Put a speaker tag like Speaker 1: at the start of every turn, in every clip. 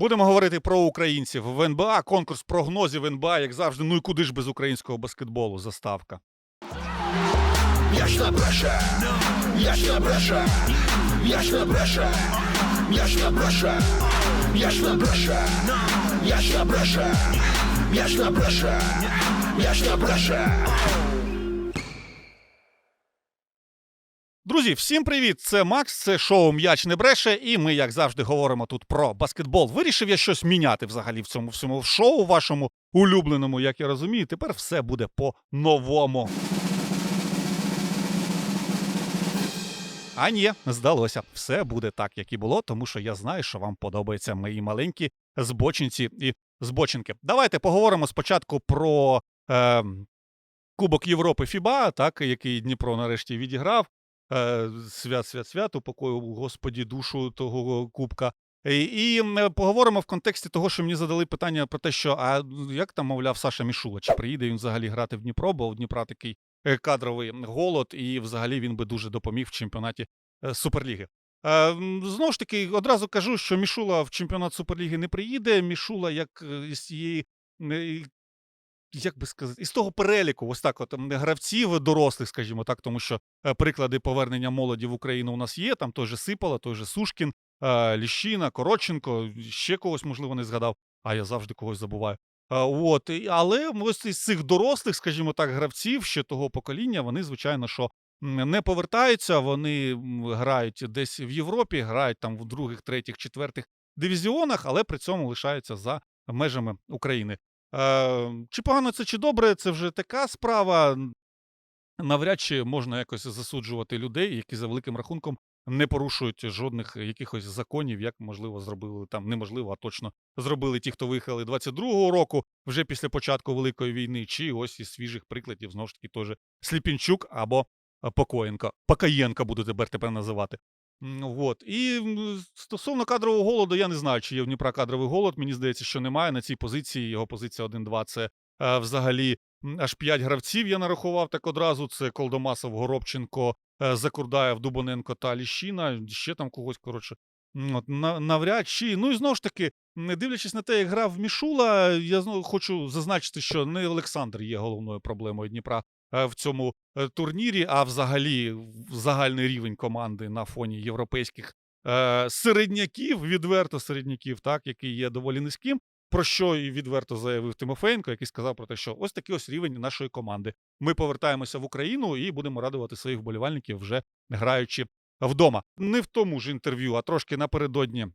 Speaker 1: Будемо говорити про українців в НБА. Конкурс прогнозів НБА, як завжди. Ну і куди ж без українського баскетболу? Заставка.
Speaker 2: Я ж не бреше, я ж не бреше, я ж не бреше, я ж не бреше,
Speaker 1: Друзі, всім привіт! Це Макс, це шоу М'яч не бреше, і ми, як завжди, говоримо тут про баскетбол. Вирішив я щось міняти взагалі в цьому всьому шоу вашому улюбленому, як я розумію. Тепер все буде по-новому. А ні, здалося, все буде так, як і було, тому що я знаю, що вам подобаються мої маленькі збочинці і збочинки. Давайте поговоримо спочатку про е, Кубок Європи Фіба, так, який Дніпро нарешті відіграв. Е, свят, свят, свят, упокою, господі, душу того кубка. І, поговоримо в контексті того, що мені задали питання про те, що а як там, мовляв, Саша Мішула, чи приїде він взагалі грати в Дніпро, бо у Дніпра такий е, кадровий голод, і взагалі він би дуже допоміг в чемпіонаті е, Суперліги. Знову ж таки, одразу кажу, що Мішула в чемпіонат Суперліги не приїде. Мішула, як із цієї як би сказати, із того переліку, ось так, от гравців дорослих, скажімо так, тому що е, приклади повернення молоді в Україну у нас є. Там той же Сипала, той же Сушкін, е, Ліщина, Коротченко, ще когось, можливо, не згадав, а я завжди когось забуваю. Е, От, але ось із цих дорослих, скажімо так, гравців ще того покоління, вони, звичайно, що не повертаються, вони грають десь в Європі, грають там в других, третіх, четвертих дивізіонах, але при цьому лишаються за межами України. Е, чи погано це, чи добре, це вже така справа. Навряд чи можна якось засуджувати людей, які за великим рахунком не порушують жодних якихось законів, як можливо зробили там, неможливо, а точно зробили ті, хто виїхали 22-го року, вже після початку Великої війни, чи ось із свіжих прикладів, знову ж таки, теж Сліпінчук або е, Покоєнко. Покаєнка буду тепер тепер називати. М, Вот. І стосовно кадрового голоду, я не знаю, чи є в Дніпра кадровий голод. Мені здається, що немає. На цій позиції його позиція 1-2 це е, взагалі аж 5 гравців я нарахував так одразу. Це Колдомасов, Горобченко, е, Закурдаєв, Дубоненко та Ліщина. Ще там когось, коротше. От, на- навряд чи. Ну і знову ж таки, не дивлячись на те, як грав Мішула, я знову хочу зазначити, що не Олександр є головною проблемою Дніпра в цьому е, турнірі, а взагалі загальний рівень команди на фоні європейських е, середняків, відверто середняків, так, який є доволі низьким. Про що і відверто заявив Тимофеєнко, який сказав про те, що ось такий ось рівень нашої команди. Ми повертаємося в Україну і будемо радувати своїх вболівальників, вже граючи вдома. Не в тому ж інтерв'ю, а трошки напередодні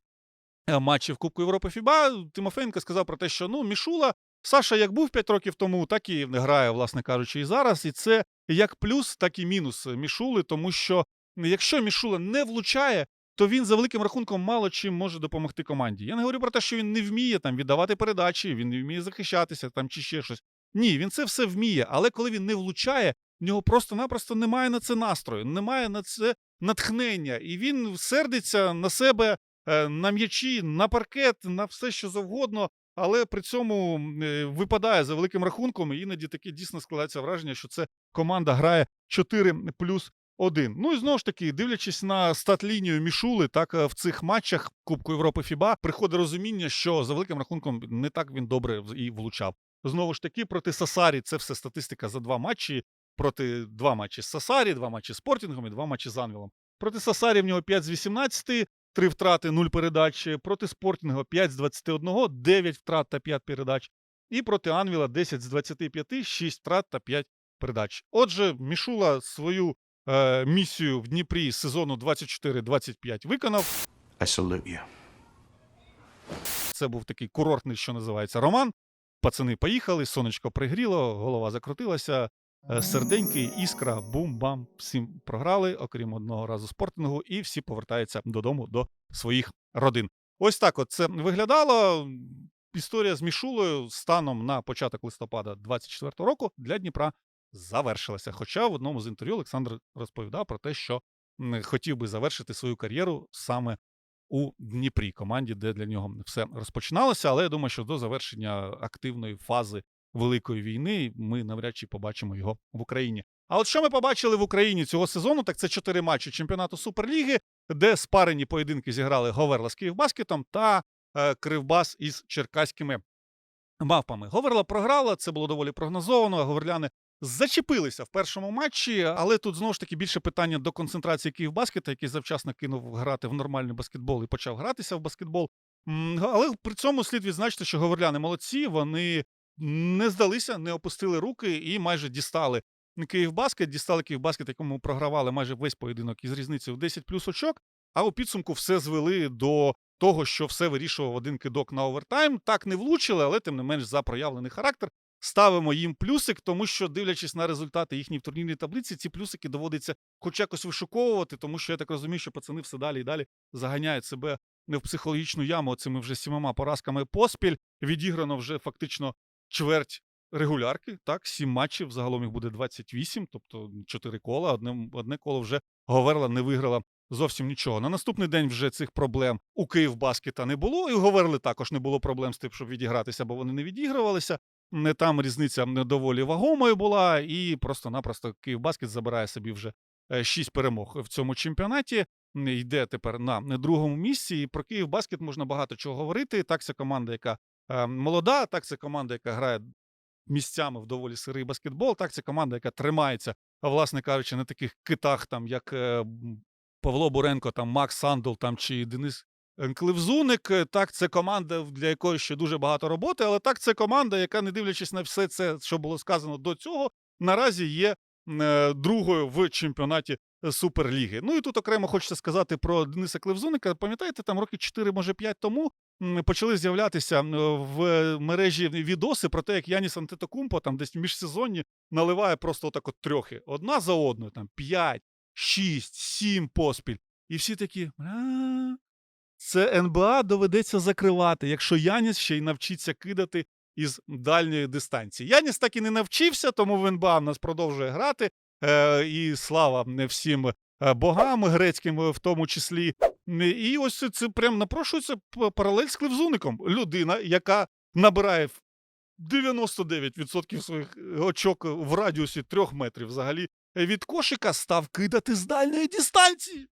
Speaker 1: е, матчів Кубку Європи Фіба. Тимофеєнко сказав про те, що ну Мішула, Саша як був 5 років тому, так і грає, власне кажучи, і зараз. І це як плюс, так і мінус Мішули, тому що якщо Мішула не влучає, то він за великим рахунком мало чим може допомогти команді. Я не говорю про те, що він не вміє там віддавати передачі, він не вміє захищатися там чи ще щось. Ні, він це все вміє, але коли він не влучає, в нього просто-напросто немає на це настрою, немає на це натхнення, і він сердиться на себе, е, на м'ячі, на паркет, на все, що завгодно. Але при цьому е, випадає за великим рахунком, і іноді таке дійсно складається враження, що це команда грає 4 плюс 1. Ну і знову ж таки, дивлячись на стат-лінію Мішули, так е, в цих матчах Кубку Європи Фіба приходить розуміння, що за великим рахунком не так він добре і влучав. Знову ж таки, проти Сасарі це все статистика за два матчі. Проти два матчі з Сасарі, два матчі з Спортінгом і два матчі з Анвілом. Проти Сасарі в нього 5 з 18, 3 втрати, 0 передач. Проти Спортінга 5 з 21, 9 втрат та 5 передач. І проти Анвіла 10 з 25, 6 втрат та 5 передач. Отже, Мішула свою е, місію в Дніпрі з сезону 24-25 виконав.
Speaker 3: I salute you.
Speaker 1: Це був такий курортний, що називається, роман. Пацани поїхали, сонечко пригріло, голова закрутилася, е, серденький, іскра, бум-бам. Всім програли, окрім одного разу спортингу, і всі повертаються додому до своїх родин. Ось так от це виглядало. Історія з Мішулою станом на початок листопада 24-го року для Дніпра завершилася. Хоча в одному з інтерв'ю Олександр розповідав про те, що хотів би завершити свою кар'єру саме у Дніпрі, команді, де для нього все розпочиналося. Але я думаю, що до завершення активної фази Великої війни ми навряд чи побачимо його в Україні. А от що ми побачили в Україні цього сезону, так це чотири матчі чемпіонату Суперліги, де спарені поєдинки зіграли Говерло з Київбаскетом та е, Кривбас із черкаськими мавпами. Говорила програла, це було доволі прогнозовано. Говорляни зачепилися в першому матчі, але тут знову ж таки більше питання до концентрації Київбаскета, який завчасно кинув грати в нормальний баскетбол і почав гратися в баскетбол. Але при цьому слід відзначити, що говорляни молодці, вони не здалися, не опустили руки і майже дістали Київбаскет, дістали Київбаскет, якому програвали майже весь поєдинок із різницею в 10 плюс очок. А у підсумку все звели до того, що все вирішував один кидок на овертайм. Так не влучили, але тим не менш за проявлений характер. Ставимо їм плюсик, тому що, дивлячись на результати їхньої в турнірній таблиці, ці плюсики доводиться хоч якось вишуковувати, тому що я так розумію, що пацани все далі і далі заганяють себе не в психологічну яму цими вже сімома поразками поспіль. Відіграно вже фактично чверть регулярки. Так, сім матчів. Загалом їх буде 28, тобто чотири кола. Одне, одне коло вже Говерла не виграла зовсім нічого. На наступний день вже цих проблем у Київбаскета не було, і у Говерли також не було проблем з тим, щоб відігратися, бо вони не відігрувалися. Не там різниця не доволі вагомою була, і просто-напросто Київбаскет забирає собі вже е, шість перемог в цьому чемпіонаті. Йде тепер на другому місці. І про Київбаскет можна багато чого говорити. Так, це команда, яка молода, так, це команда, яка грає місцями в доволі сирий баскетбол. Так, це команда, яка тримається, власне кажучи, на таких китах, там як е, Павло Буренко, там Макс Сандл там чи Денис Кливзуник. Е, Так, це команда, для якої ще дуже багато роботи, але так, це команда, яка, не дивлячись на все це, що було сказано до цього, наразі є е, другою в чемпіонаті Суперліги. Ну і тут окремо хочеться сказати про Дениса Кливзуника. Пам'ятаєте, там роки 4, може 5 тому почали з'являтися в мережі відоси про те, як Яніс Антетокумпо там десь в міжсезонні наливає просто отак от трьохи. Одна за одною, там 5, 6, 7 поспіль. І всі такі. Це НБА доведеться закривати, якщо Яніс ще й навчиться кидати із дальньої дистанції. Яніс так і не навчився, тому в НБА в нас продовжує грати. Е, і слава не всім е, богам грецьким, в тому числі. І ось це, прям напрошується паралель з Кливзуником. Людина, яка набирає 99% своїх е, очок в радіусі трьох метрів взагалі від кошика, став кидати з дальньої дистанції.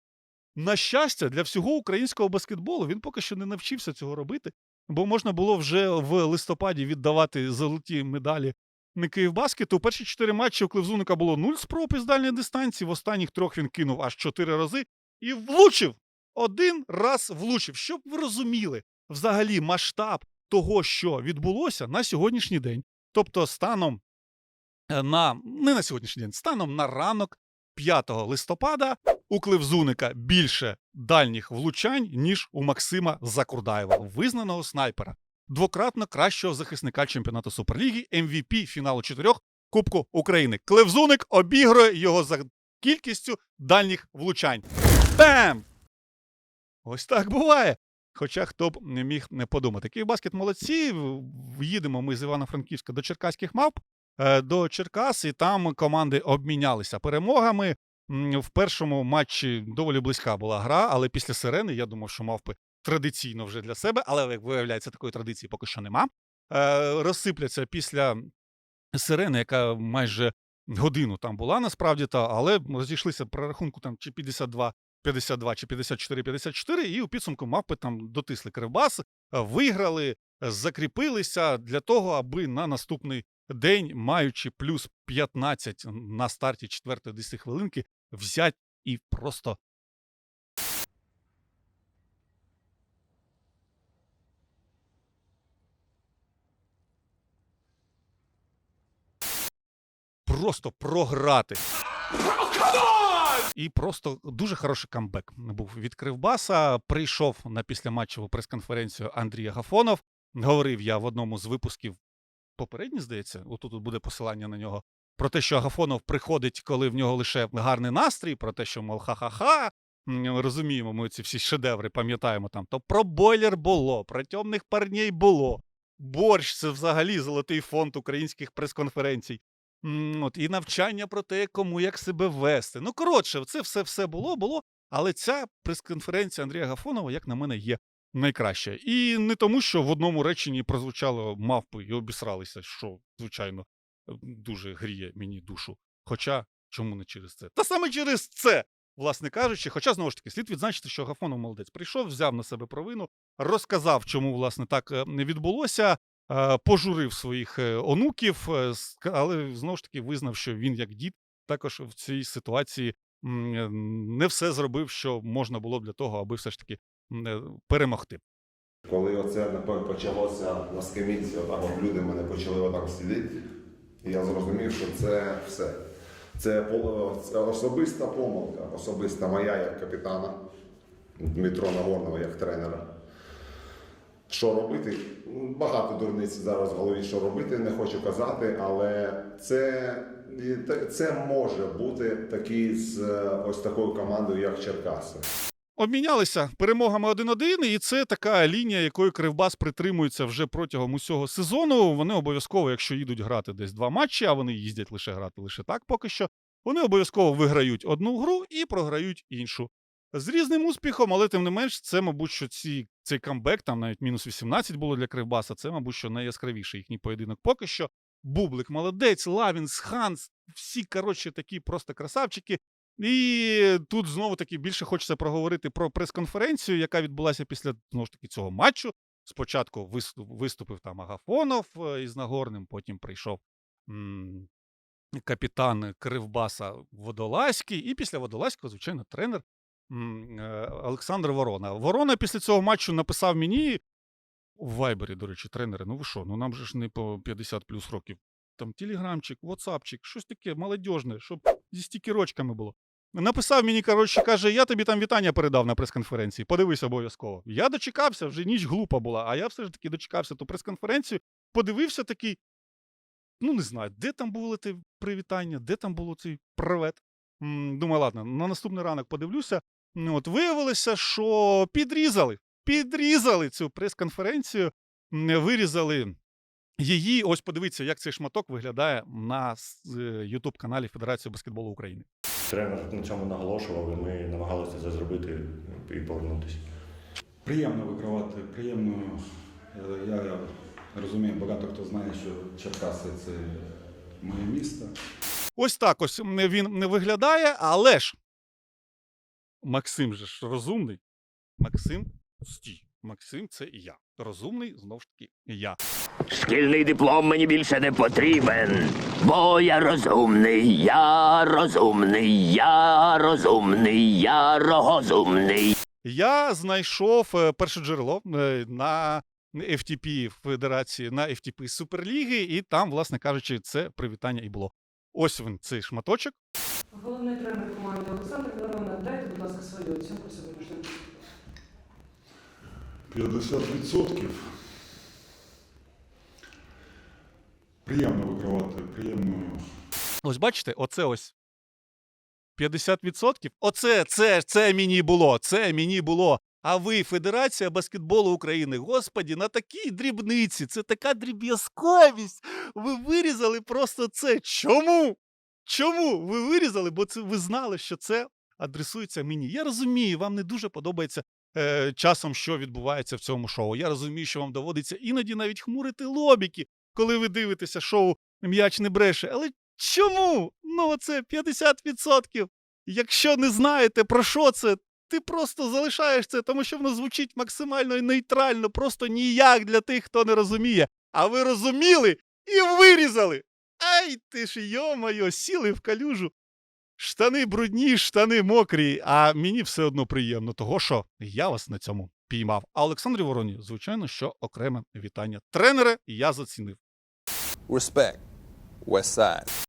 Speaker 1: На щастя, для всього українського баскетболу він поки що не навчився цього робити, бо можна було вже в листопаді віддавати золоті медалі не Київбаскету. У перші чотири матчі у Кливзуника було нуль спроб із дальньої дистанції. В останніх трьох він кинув аж чотири рази і влучив. Один раз влучив. Щоб ви розуміли взагалі масштаб того, що відбулося на сьогоднішній день. Тобто, станом е, на не на сьогоднішній день, станом на ранок 5 листопада у Кливзуника більше дальніх влучань, ніж у Максима Закурдаєва, визнаного снайпера, двократно кращого захисника чемпіонату Суперліги, MVP фіналу чотирьох Кубку України. Кливзуник обігрує його за кількістю дальніх влучань. Бем! Ось так буває. Хоча хто б не міг не подумати. Київбаскет молодці. Їдемо ми з Івано-Франківська до Черкаських мавп, е, до Черкас, і там команди обмінялися перемогами. В першому матчі доволі близька була гра, але після сирени я думав, що мавпи традиційно вже для себе, але як виявляється, такої традиції поки що нема. Е, Розсипляться після сирени, яка майже годину там була насправді, та, але розійшлися при рахунку там чи 52 52 чи 54-54, і у підсумку мавпи там дотисли Кривбас, е, виграли, е, закріпилися для того, аби на наступний день, маючи плюс 15 на старті 4 10 хвилинки, взяти і просто. Просто програти. І просто дуже хороший камбек був від Кривбаса. Прийшов на післяматчеву прес-конференцію Андрій Агафонов. Говорив я в одному з випусків попередній, здається, отут буде посилання на нього. Про те, що Агафонов приходить, коли в нього лише гарний настрій, про те, що, мов, ха-ха-ха. Розуміємо, ми ці всі шедеври пам'ятаємо там. То про бойлер було, про темних парней було. Борщ це взагалі золотий фонд українських прес-конференцій. От, і навчання про те, кому як себе вести. Ну, коротше, це все все було, було. Але ця прес-конференція Андрія Гафонова, як на мене, є найкраща. І не тому, що в одному реченні прозвучало мавпи і обісралися, що, звичайно, дуже гріє мені душу. Хоча, чому не через це? Та саме через це, власне кажучи. Хоча, знову ж таки, слід відзначити, що Гафонов молодець прийшов, взяв на себе провину, розказав, чому власне так е, не відбулося. Е, Пожурив своїх е, онуків, е, але знову ж таки визнав, що він як дід також в цій ситуації не все зробив, що можна було для того, аби все ж таки перемогти.
Speaker 3: Коли оце напевно почалося на скамійці, отак от люди мене почали отак сидіти, я зрозумів, що це все. Це, це особиста помилка, особиста моя як капітана Дмитро Нагорного як тренера. Що робити? Багато дурниць зараз в голові, що робити, не хочу казати, але це, це може бути такий з е, ось такою командою, як Черкаси.
Speaker 1: Обмінялися перемогами 1-1, і це така лінія, якої Кривбас притримується вже протягом усього сезону. Вони обов'язково, якщо їдуть грати десь два матчі, а вони їздять лише грати лише так поки що. Вони обов'язково виграють одну гру і програють іншу. З різним успіхом, але тим не менш, це, мабуть, що ці, цей камбек, там навіть мінус 18 було для Кривбаса. Це, мабуть, що найяскравіший їхній поєдинок поки що. Бублик молодець, Лавінс, Ханс, всі, коротше, такі просто красавчики. І тут знову таки більше хочеться проговорити про прес-конференцію, яка відбулася після знову ж таки цього матчу. Спочатку виступ, виступив там Агафонов е, із Нагорним, потім прийшов м, капітан Кривбаса Водолазький, і після Водолазького, звичайно, тренер Олександр Ворона. Ворона після цього матчу написав мені у Вайбері, до речі, тренери. Ну ви що? Ну нам же ж не по 50 плюс років. Там телеграмчик, ватсапчик, щось таке молодіжне, щоб зі стікерочками було. Написав мені, коротше, каже, я тобі там вітання передав на прес-конференції. Подивись обов'язково. Я дочекався, вже ніч глупа була, а я все ж таки дочекався ту прес-конференцію, подивився такий. Ну, не знаю, де там було те привітання, де там було цей привет. Думаю, ладно, на наступний ранок подивлюся. Ну, От виявилося, що підрізали. Підрізали цю прес-конференцію, вирізали її. Ось подивіться, як цей шматок виглядає на Ютуб каналі Федерації баскетболу України.
Speaker 4: Тренер на цьому наголошував, і ми намагалися це зробити і повернутися.
Speaker 5: Приємно вигравати, приємно. Е, Я, я розумію, багато хто знає, що Черкаси це моє місто.
Speaker 1: Ось так ось він не виглядає, але ж Максим же ж розумний. Максим стій. Максим це і я. Розумний, знову ж таки, я.
Speaker 6: Шкільний диплом мені більше не потрібен, бо я розумний, я розумний, я розумний, я розумний.
Speaker 1: Я знайшов е, перше джерело е, на FTP Федерації, на FTP Суперліги, і там, власне кажучи, це привітання і було. Ось він, цей шматочок.
Speaker 7: Головний тренер команди Олександр свою оцінку сьогоднішнього.
Speaker 5: 50%. Приємно вигравати, приємно
Speaker 1: Ось бачите, оце ось 50%. Оце, це, це мені було, це мені було. А ви, Федерація баскетболу України, господі, на такій дрібниці, це така дріб'язковість. Ви вирізали просто це. Чому? Чому ви вирізали? Бо це ви знали, що це адресується мені. Я розумію, вам не дуже подобається е, часом, що відбувається в цьому шоу. Я розумію, що вам доводиться іноді навіть хмурити лобіки, коли ви дивитеся шоу М'яч не бреше. Але чому? Ну, оце 50%. Якщо не знаєте про що це, ти просто залишаєш це, тому що воно звучить максимально нейтрально, просто ніяк для тих, хто не розуміє. А ви розуміли і вирізали. Ай ти ж йо-моє, сіли в калюжу. Штани брудні, штани мокрі, а мені все одно приємно, того що я вас на цьому піймав. А Олександрі Вороні, звичайно, що окреме вітання. Тренере, я зацінив.
Speaker 8: Respect. West Side.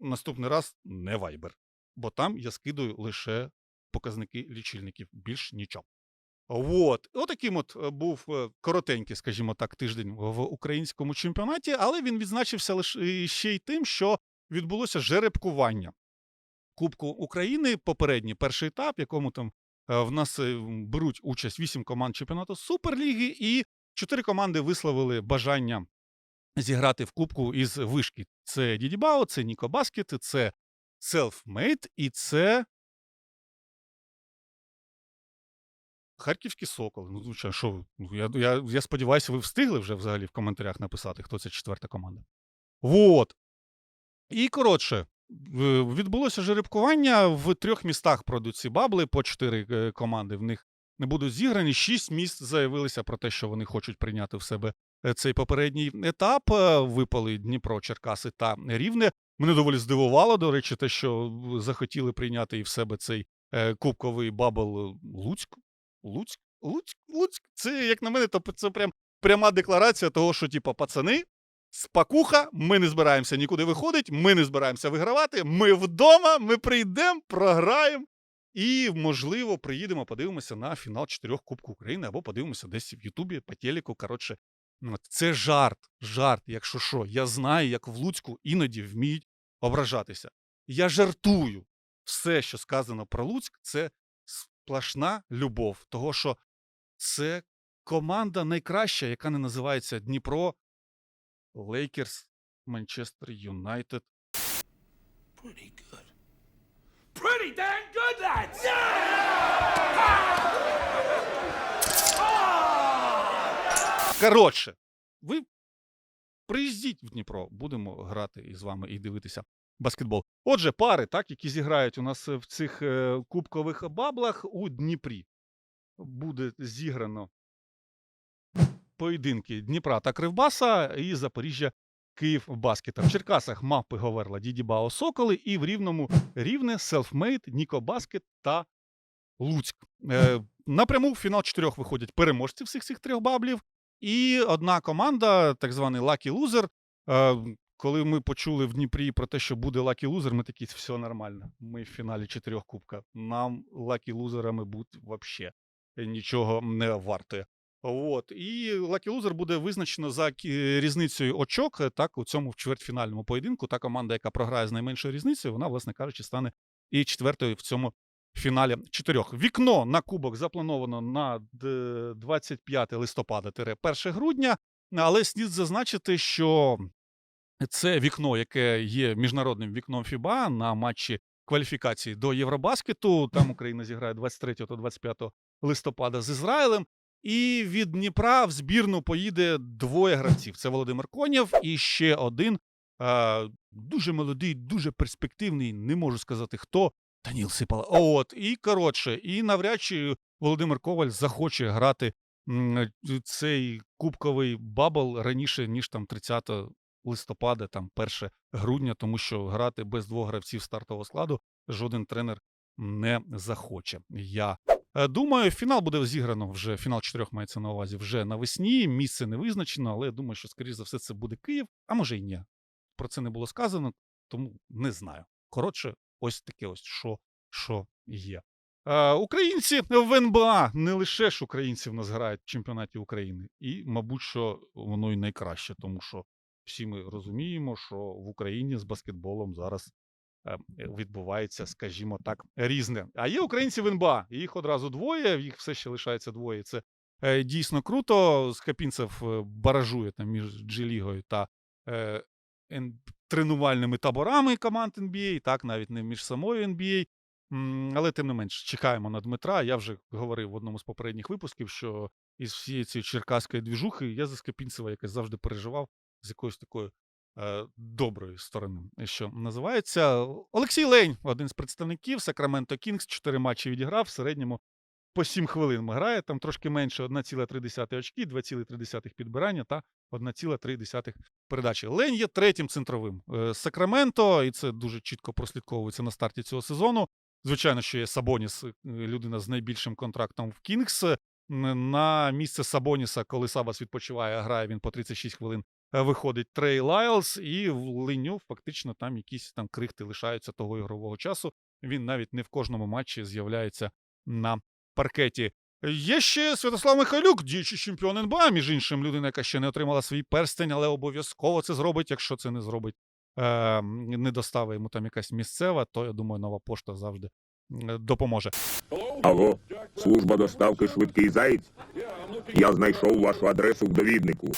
Speaker 1: Наступний раз не вайбер, бо там я скидаю лише показники лічильників, більш нічого. От, отаким от е, був е, коротенький, скажімо так, тиждень в українському чемпіонаті, але він відзначився лише ще й тим, що відбулося жеребкування Кубку України. Попередній перший етап, в якому там е, в нас е, беруть участь вісім команд чемпіонату Суперліги, і чотири команди висловили бажання зіграти в кубку із вишки. Це Дідібао, це Ніко Баскет, це Selfmade і це. Харківські соколи. Ну, звичайно, що? Ну, я, я, я сподіваюся, ви встигли вже взагалі в коментарях написати, хто це четверта команда. Вот. І коротше, відбулося жеребкування в трьох містах пройдуть ці бабли по чотири е, команди. В них не будуть зіграні. Шість міст заявилися про те, що вони хочуть прийняти в себе е, цей попередній етап. Е, Випали Дніпро, Черкаси та Рівне. Мене доволі здивувало, до речі, те, що захотіли прийняти і в себе цей кубковий бабл Луцьк. Луцьк, Луцьк, Луцьк. Це, як на мене, то це прям пряма декларація того, що, типа, пацани, спакуха, ми не збираємося нікуди виходити, ми не збираємося вигравати. Ми вдома, ми прийдемо, програємо. І, можливо, приїдемо, подивимося на фінал чотирьох Кубку України або подивимося десь в Ютубі по телеку. Коротше, ну, це жарт, жарт, якщо що. Я знаю, як в Луцьку іноді вміють ображатися. Я жартую. Все, що сказано про Луцьк, це сплошна любов. Того, що це команда найкраща, яка не називається Дніпро, Лейкерс, Манчестер Юнайтед. Коротше, ви приїздіть в Дніпро, будемо грати із вами і дивитися баскетбол. Отже, пари, так, які зіграють у нас в цих е, кубкових баблах у Дніпрі. Буде зіграно поєдинки Дніпра та Кривбаса і Запоріжжя Київ баскета. В Черкасах мапи Говерла Дідібао Соколи і в Рівному Рівне, Селфмейд, Ніко Баскет та Луцьк. Е, напряму в фінал чотирьох виходять переможці всіх цих трьох баблів. І одна команда, так званий Lucky Loser. Е, коли ми почули в Дніпрі про те, що буде Lucky Loser, ми такі, все нормально. Ми в фіналі чотирьох кубка. Нам Lucky лузерами бути взагалі нічого не вартує. От. І Lucky Loser буде визначено за різницею очок. е, Так, у цьому чвертьфінальному поєдинку. Та команда, яка програє з найменшою різницею, вона, власне кажучи, стане і четвертою в цьому фіналі чотирьох. Вікно на кубок заплановано на 25 листопада 1 грудня. Але слід зазначити, що це вікно, яке є міжнародним вікном ФІБА на матчі кваліфікації до Євробаскету. Там Україна зіграє 23 та 25 листопада з Ізраїлем. І від Дніпра в збірну поїде двоє гравців: це Володимир Конєв і ще один е, дуже молодий, дуже перспективний, не можу сказати хто. Даніл Сипала. От, і коротше, і навряд чи Володимир Коваль захоче грати цей кубковий бабл раніше, ніж там 30 листопада, там 1 грудня, тому що грати без двох гравців стартового складу жоден тренер не захоче. Я думаю, фінал буде зіграно вже. Фінал чотирьох мається на увазі вже навесні. Місце не визначено, але я думаю, що скоріш за все це буде Київ, а може й ні. Про це не було сказано, тому не знаю. Коротше, ось таке ось що, що є. Е, українці в НБА не лише ж українці в нас грають в чемпіонаті України, і, мабуть, що воно і найкраще, тому що всі ми розуміємо, що в Україні з баскетболом зараз е, відбувається, скажімо так, різне. А є українці в НБА, їх одразу двоє, їх все ще лишається двоє. Це е, дійсно круто. Скапінцев е, баражує там між Джелігою та е, ен- тренувальними таборами команд NBA, так, навіть не між самою NBA. Але тим не менш, чекаємо на Дмитра. Я вже говорив в одному з попередніх випусків, що із всієї цієї черкаської двіжухи я за Скапінцева якось завжди переживав з якоюсь такою е, доброї сторони, що називається. Олексій Лень, один з представників Сакраменто Кінгс, чотири матчі відіграв в середньому по 7 хвилин грає, там трошки менше 1,3 очки, 2,3 підбирання та 1,3 передачі. Лень є третім центровим е, Сакраменто, і це дуже чітко прослідковується на старті цього сезону. Звичайно, що є Сабоніс, е, людина з найбільшим контрактом в Кінгс. На місце Сабоніса, коли Сабас відпочиває, грає він по 36 хвилин. Е, Виходить Трей Лайлс, і в Леню фактично там якісь там крихти лишаються того ігрового часу. Він навіть не в кожному матчі з'являється на паркеті. Є ще Святослав Михайлюк, діючий чемпіон НБА, між іншим, людина, яка ще не отримала свій перстень, але обов'язково це зробить. Якщо це не зробить, е, не доставить йому там якась місцева, то я думаю, нова пошта завжди допоможе.
Speaker 9: Алло, служба доставки швидкий заєць? Я знайшов вашу адресу в довіднику.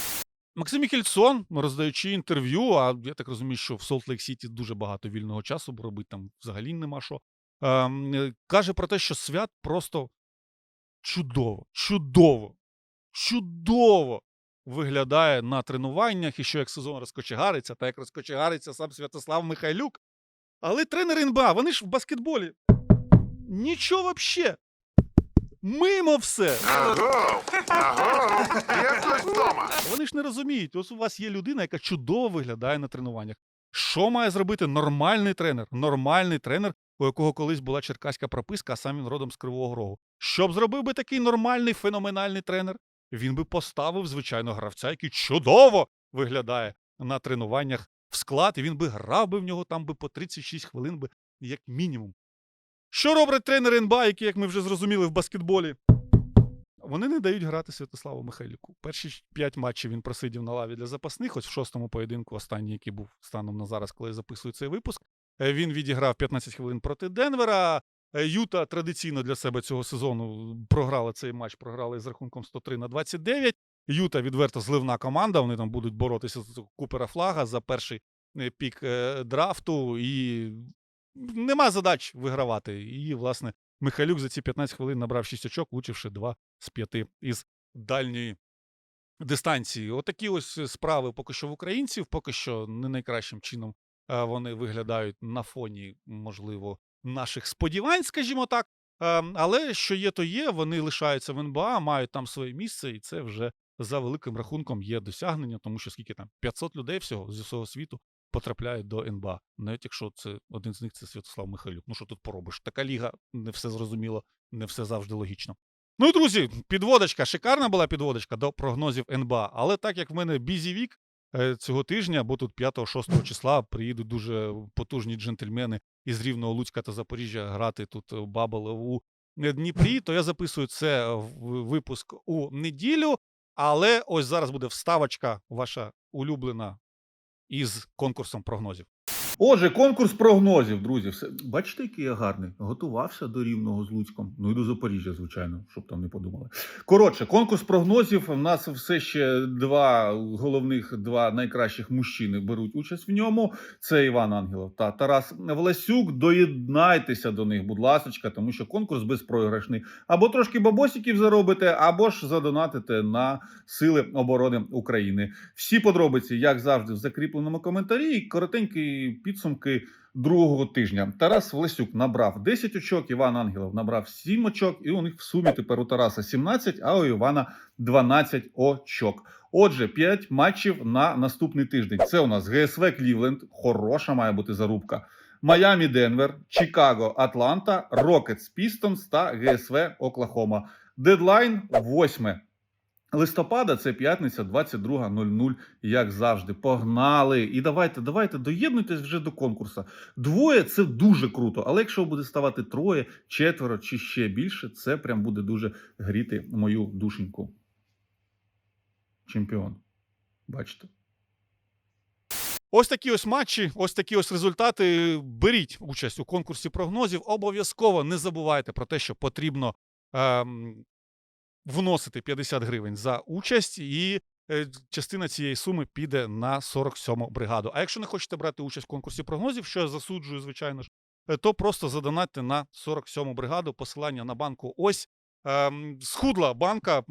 Speaker 1: Максим Міхельсон, роздаючи інтерв'ю, а я так розумію, що в Солт Лейк Сіті дуже багато вільного часу, бо робити там взагалі нема що. Ем, е, каже про те, що свят просто чудово, чудово, чудово виглядає на тренуваннях, і що як сезон розкочегариться, та як розкочегариться сам Святослав Михайлюк. Але тренери НБА, вони ж в баскетболі. Нічого вообще. Мимо все.
Speaker 9: Аго! Аго! Є хтось вдома?
Speaker 1: Вони ж не розуміють. Ось у вас є людина, яка чудово виглядає на тренуваннях. Що має зробити нормальний тренер? Нормальний тренер, у якого колись була черкаська прописка, а сам він родом з Кривого Рогу. Що б зробив би такий нормальний феноменальний тренер? Він би поставив звичайно гравця, який чудово виглядає на тренуваннях в склад, і він би грав би в нього там би по 36 хвилин би, як мінімум. Що роблять тренери НБА, які, як ми вже зрозуміли, в баскетболі? Вони не дають грати Святославу Михайлюку. Перші п'ять матчів він просидів на лаві для запасних. Ось в шостому поєдинку, останній, який був станом на зараз, коли я записую цей випуск. е, Він відіграв 15 хвилин проти Денвера. Е, Юта традиційно для себе цього сезону програла цей матч, програли з рахунком 103 на 29. Юта відверто зливна команда. Вони там будуть боротися з Купера Флага за перший е, пік драфту. І нема задач вигравати. І, власне, Михайлюк за ці 15 хвилин набрав 6 очок, влучивши 2 з 5 із дальньої дистанції. Отакі ось справи поки що в українців, поки що не найкращим чином е, вони виглядають на фоні, можливо, наших сподівань, скажімо так. Е, Але що є, то є. Вони лишаються в НБА, мають там своє місце, і це вже за великим рахунком є досягнення, тому що скільки там 500 людей всього зі всього світу потрапляють до НБА. Навіть якщо це один з них це Святослав Михайлюк. Ну що тут поробиш? Така ліга, не все зрозуміло, не все завжди логічно. Ну друзі, підводочка, шикарна була підводочка до прогнозів НБА. Але так як в мене бізі вік е, цього тижня, бо тут 5-6 числа приїдуть дуже потужні джентльмени із Рівного Луцька та Запоріжжя грати тут е, бабл у Дніпрі, то я записую це в випуск у неділю. Але ось зараз буде вставочка, ваша улюблена із конкурсом прогнозів.
Speaker 10: Отже, конкурс прогнозів, друзі. Все. Бачите, який я гарний. Готувався до рівного з Луцьком. Ну і до Запоріжжя, звичайно, щоб там не подумали. Коротше, конкурс прогнозів. У нас все ще два головних, два найкращих мужчини беруть участь в ньому. Це Іван Ангелов та Тарас Власюк. Доєднайтеся до них, будь ласка, тому що конкурс безпроіграшний. Або трошки бабосиків заробите, або ж задонатите на Сили оборони України. Всі подробиці, як завжди, в закріпленому коментарі. І коротенькі підсумки другого тижня. Тарас Власюк набрав 10 очок, Іван Ангелов набрав 7 очок, і у них в сумі тепер у Тараса 17, а у Івана 12 очок. Отже, 5 матчів на наступний тиждень. Це у нас ГСВ Клівленд, хороша має бути зарубка. Майамі Денвер, Чикаго, Атланта, Рокетс Пістонс та ГСВ Оклахома. Дедлайн 8 листопада, це п'ятниця, 22.00, як завжди. Погнали! І давайте, давайте, доєднуйтесь вже до конкурсу. Двоє це дуже круто, але якщо буде ставати троє, четверо чи ще більше, це прям буде дуже гріти мою душеньку. Чемпіон. Бачите?
Speaker 1: Ось такі ось матчі, ось такі ось результати. Беріть участь у конкурсі прогнозів. Обов'язково не забувайте про те, що потрібно ем, вносити 50 гривень за участь, і е, частина цієї суми піде на 47-му бригаду. А якщо не хочете брати участь в конкурсі прогнозів, що я засуджую, звичайно ж, е, то просто задонатьте на 47-му бригаду. Посилання на банку ось. Ем, схудла банка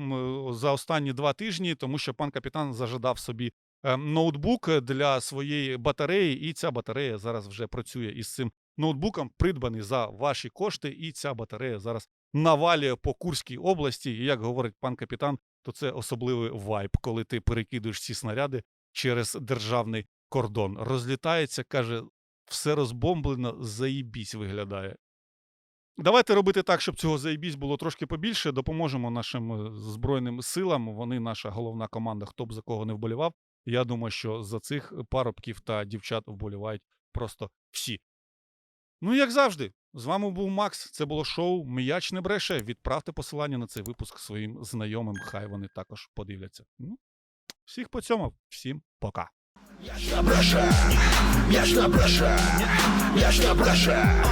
Speaker 1: за останні два тижні, тому що пан капітан зажадав собі ем, ноутбук для своєї батареї, і ця батарея зараз вже працює із цим ноутбуком, придбаний за ваші кошти, і ця батарея зараз навалює по Курській області. І як говорить пан капітан, то це особливий вайб, коли ти перекидуєш ці снаряди через державний кордон. Розлітається, каже, все розбомблено, заїбісь виглядає. Давайте робити так, щоб цього заєбісь було трошки побільше. Допоможемо нашим е, збройним силам. Вони наша головна команда, хто б за кого не вболівав. Я думаю, що за цих парубків та дівчат вболівають просто всі. Ну, як завжди, з вами був Макс. Це було шоу М'яч не бреше. Відправте посилання на цей випуск своїм знайомим, хай вони також подивляться. Ну, всіх по цьому, всім пока.
Speaker 2: М'яч не бреше, м'яч не бреше, м'яч не бреше,